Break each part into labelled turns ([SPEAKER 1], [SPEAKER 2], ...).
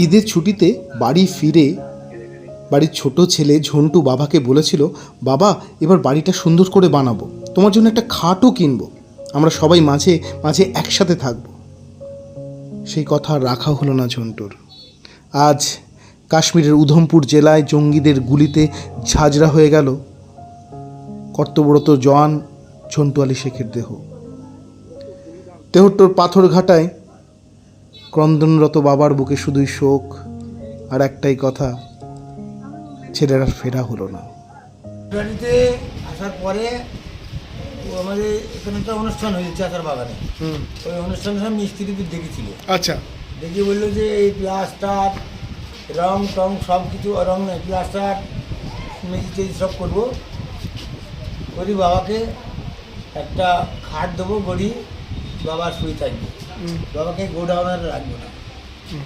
[SPEAKER 1] ঈদের ছুটিতে বাড়ি ফিরে বাড়ির ছোট ছেলে ঝন্টু বাবাকে বলেছিল, বাবা, এবার বাড়িটা সুন্দর করে বানাবো। তোমার জন্য একটা খাটও কিনবো। আমরা সবাই মাঝে মাঝে একসাথে থাকব। সেই কথা রাখা হলো না ঝন্টুর। আজ কাশ্মীরের উধমপুর জেলায় জঙ্গিদের গুলিতে ঝাঁঝরা হয়ে গেল। কর্তব্যরত জওয়ান ঝন্টু আলী শেখের দেহ। দেহটোর পাথর ঘাটায় ক্রন্দনরত বাবার বুকে শুধুই শোক আর একটাই কথা ছেলের ফেরা হলো না।
[SPEAKER 2] গাড়িতে আসার পরে আমাদের এখানে একটা অনুষ্ঠান হয়েছে চাচার বাগানে। ওই অনুষ্ঠানের সময় মিস্ত্রিদের দেখেছিল।
[SPEAKER 1] আচ্ছা।
[SPEAKER 2] দেখে বলল যে এই প্লাস্টার রং টং সব কিছু রং নয় প্লাস্টার মেঝে টেজি সব করব। করি বাবাকে একটা খাট দেবো গড়ি বাবা শুয়ে থাকবে বাবাকে গোডাউনে রাখব না।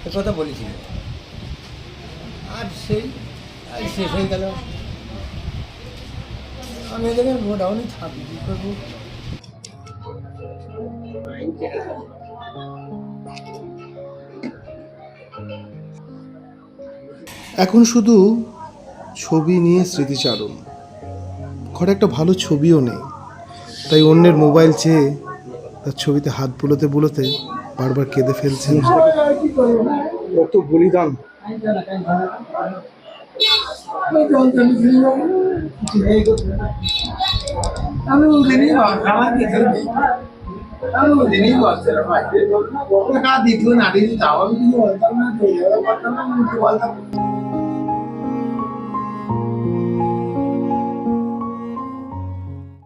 [SPEAKER 2] এ কথা বলেছিল। আর সেই শেষ হয়ে গেল। আমি এখানে গোডাউনে থাকি কী করব?
[SPEAKER 1] এখন শুধু ছবি নিয়ে স্মৃতিচারণ। ঘরে একটা ভালো ছবিও নেই। তাই অন্যের মোবাইল চেয়ে তার ছবিতে হাত বুলোতে বুলোতে বারবার কেঁদে ফেলছে কত বলিদান।
[SPEAKER 2] আমি